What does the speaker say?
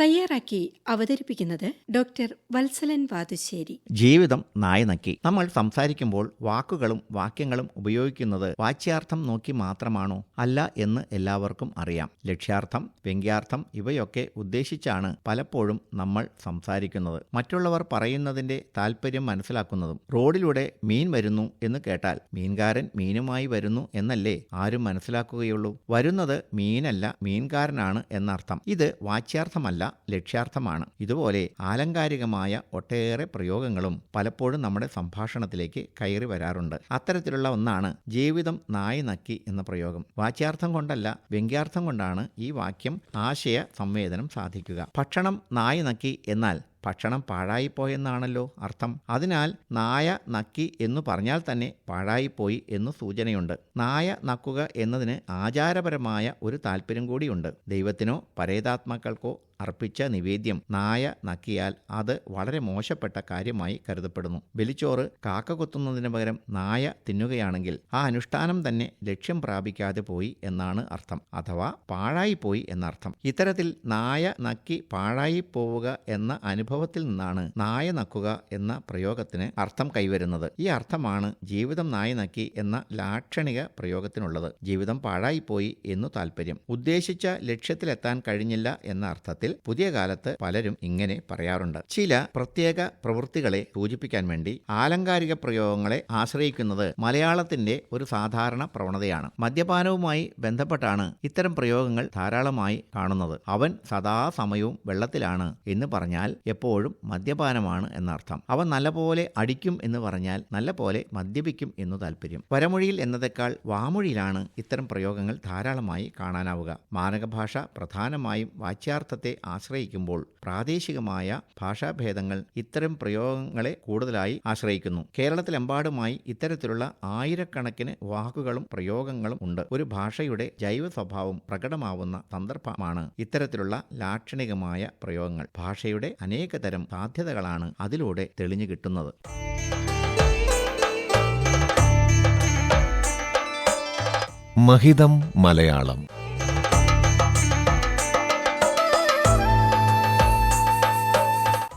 തയ്യാറാക്കി അവതരിപ്പിക്കുന്നത് ഡോക്ടർ വത്സലൻ വാതുശ്ശേരി. ജീവിതം നായനക്കി നമ്മൾ സംസാരിക്കുമ്പോൾ വാക്കുകളും വാക്യങ്ങളും ഉപയോഗിക്കുന്നത് വാച്യാർത്ഥം നോക്കി മാത്രമാണോ? അല്ല എന്ന് എല്ലാവർക്കും അറിയാം. ലക്ഷ്യാർത്ഥം വ്യംഗ്യാർത്ഥം ഇവയൊക്കെ ഉദ്ദേശിച്ചാണ് പലപ്പോഴും നമ്മൾ സംസാരിക്കുന്നത്. മറ്റുള്ളവർ പറയുന്നതിന്റെ താല്പര്യം മനസ്സിലാക്കുന്നതും റോഡിലൂടെ മീൻ വരുന്നു എന്ന് കേട്ടാൽ മീൻകാരൻ മീനുമായി വരുന്നു എന്നല്ലേ ആരും മനസ്സിലാക്കുകയുള്ളൂ? വരുന്നത് മീനല്ല മീൻകാരനാണ് എന്നർത്ഥം. ഇത് വാച്യാർത്ഥമല്ല ലക്ഷ്യാർത്ഥമാണ്. ഇതുപോലെ ആലങ്കാരികമായ ഒട്ടേറെ പ്രയോഗങ്ങളും പലപ്പോഴും നമ്മുടെ സംഭാഷണത്തിലേക്ക് കയറി വരാറുണ്ട്. അത്തരത്തിലുള്ള ഒന്നാണ് ജീവിതം നായി നക്കി എന്ന പ്രയോഗം. വാച്യാർത്ഥം കൊണ്ടല്ല വ്യംഗ്യാർത്ഥം കൊണ്ടാണ് ഈ വാക്യം ആശയ സംവേദനം സാധിക്കുക. ഭക്ഷണം നായി നക്കി എന്നാൽ ഭക്ഷണം പാഴായിപ്പോയെന്നാണല്ലോ അർത്ഥം. അതിനാൽ നായ നക്കി എന്ന് പറഞ്ഞാൽ തന്നെ പാഴായിപ്പോയി എന്ന് സൂചനയുണ്ട്. നായ നക്കുക എന്നതിന് ആചാരപരമായ ഒരു താല്പര്യം കൂടിയുണ്ട്. ദൈവത്തിനോ പരേതാത്മാക്കൾക്കോ അർപ്പിച്ച നിവേദ്യം നായ നക്കിയാൽ അത് വളരെ മോശപ്പെട്ട കാര്യമായി കരുതപ്പെടുന്നു. ബലിച്ചോറ് കാക്ക കൊത്തുന്നതിന് പകരം നായ തിന്നുകയാണെങ്കിൽ ആ അനുഷ്ഠാനം തന്നെ ലക്ഷ്യം പ്രാപിക്കാതെ പോയി എന്നാണ് അർത്ഥം. അഥവാ പാഴായി പോയി എന്നർത്ഥം. ഇത്തരത്തിൽ നായ നക്കി പാഴായി പോവുക എന്ന അനുഭവത്തിൽ നിന്നാണ് നായ നക്കുക എന്ന പ്രയോഗത്തിന് അർത്ഥം കൈവരുന്നത്. ഈ അർത്ഥമാണ് ജീവിതം നായ നക്കി എന്ന ലാക്ഷണിക പ്രയോഗത്തിനുള്ളത്. ജീവിതം പാഴായിപ്പോയി എന്നു താല്പര്യം ഉദ്ദേശിച്ച ലക്ഷ്യത്തിലെത്താൻ കഴിഞ്ഞില്ല എന്ന അർത്ഥത്തിൽ പുതിയ കാലത്ത് പലരും ഇങ്ങനെ പറയാറുണ്ട്. ചില പ്രത്യേക പ്രവൃത്തികളെ സൂചിപ്പിക്കാൻ വേണ്ടി ആലങ്കാരിക പ്രയോഗങ്ങളെ ആശ്രയിക്കുന്നത് മലയാളത്തിന്റെ ഒരു സാധാരണ പ്രവണതയാണ്. മദ്യപാനവുമായി ബന്ധപ്പെട്ടാണ് ഇത്തരം പ്രയോഗങ്ങൾ ധാരാളമായി കാണുന്നത്. അവൻ സദാസമയവും വെള്ളത്തിലാണ് എന്ന് പറഞ്ഞാൽ എപ്പോഴും മദ്യപാനമാണ് എന്നർത്ഥം. അവൻ നല്ലപോലെ അടിക്കും എന്ന് പറഞ്ഞാൽ നല്ലപോലെ മദ്യപിക്കും എന്നു താല്പര്യം വരമൊഴിയിൽ എന്നതേക്കാൾ വാമൊഴിയിലാണ് ഇത്തരം പ്രയോഗങ്ങൾ ധാരാളമായി കാണാനാവുക. മാനകഭാഷ പ്രധാനമായും വാച്യാർത്ഥത്തെ ആശ്രയിക്കുമ്പോൾ പ്രാദേശികമായ ഭാഷാഭേദങ്ങൾ ഇത്തരം പ്രയോഗങ്ങളെ കൂടുതലായി ആശ്രയിക്കുന്നു. കേരളത്തിലെമ്പാടുമായി ഇത്തരത്തിലുള്ള ആയിരക്കണക്കിന് വാക്കുകളും പ്രയോഗങ്ങളും ഉണ്ട്. ഒരു ഭാഷയുടെ ജൈവ സ്വഭാവം പ്രകടമാവുന്ന സന്ദർഭമാണ് ഇത്തരത്തിലുള്ള ലാക്ഷണികമായ പ്രയോഗങ്ങൾ. ഭാഷയുടെ അനേകതരം സാധ്യതകളാണ് അതിലൂടെ തെളിഞ്ഞു കിട്ടുന്നത്. മഹിതം മലയാളം